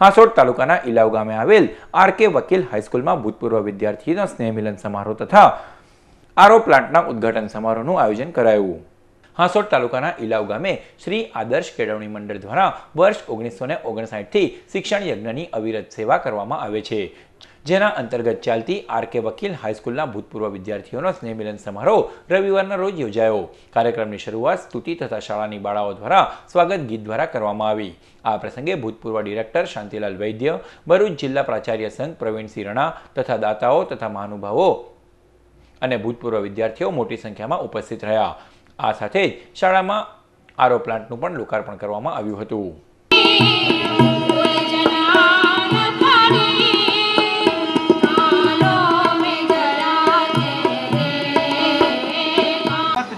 હાંસોડ તાલુકાના ઇલાવ ગામે આવેલ આરકે વકીલ હાઈસ્કૂલમાં ભૂતપૂર્વ વિદ્યાર્થીઓના સ્નેહમિલન સમારોહ તથા આરો પ્લાન્ટના ઉદ્ઘાટન સમારોહનું આયોજન કરાયું. હાંસોડ તાલુકાના ઇલાવ ગામે શ્રી આદર્શ કેળવણી મંડળ દ્વારા વર્ષ ઓગણીસો ને ઓગણસાઠથી શિક્ષણ યજ્ઞની અવિરત સેવા કરવામાં આવે છે. જેના અંતર્ગત ચાલતી આર કે વકીલ હાઈસ્કૂલના ભૂતપૂર્વ વિદ્યાર્થીઓનો સ્નેહમિલન સમારોહ રવિવારના રોજ યોજાયો. કાર્યક્રમની શરૂઆત સ્તુતિ તથા શાળાની બાળાઓ દ્વારા સ્વાગત ગીત દ્વારા કરવામાં આવી. આ પ્રસંગે ભૂતપૂર્વ ડિરેક્ટર શાંતિલાલ વૈદ્ય, ભરૂચ જિલ્લા પ્રાચાર્ય સંઘ પ્રવીણસિંહ રણા તથા દાતાઓ તથા મહાનુભાવો અને ભૂતપૂર્વ વિદ્યાર્થીઓ મોટી સંખ્યામાં ઉપસ્થિત રહ્યા. આ સાથે જ શાળામાં આરો પ્લાન્ટનું પણ લોકાર્પણ કરવામાં આવ્યું હતું.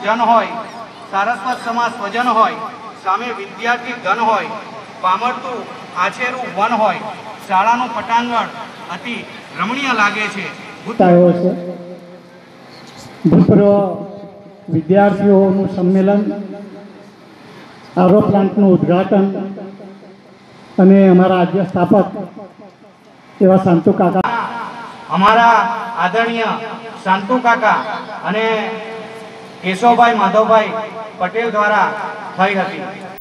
જન હોય સારસ્વત સમાજ સ્વજન હોય સામે વિદ્યાર્થી ધન હોય પામરતું આછેરું વન હોય શાળાનું પટાંગણ અતિ રમણીય લાગે છે. ભૂતપૂર્વ વિદ્યાર્થીઓનું સંમેલન આરો પ્લાન્ટનું ઉદ્ઘાટન અને અમારા રાજ્ય સ્થાપક એવા શાંતુ કાકા. અમારા આદરણીય શાંતુ કાકા અને કેશવભાઈ માધવભાઈ પટેલ દ્વારા થઈ હતી.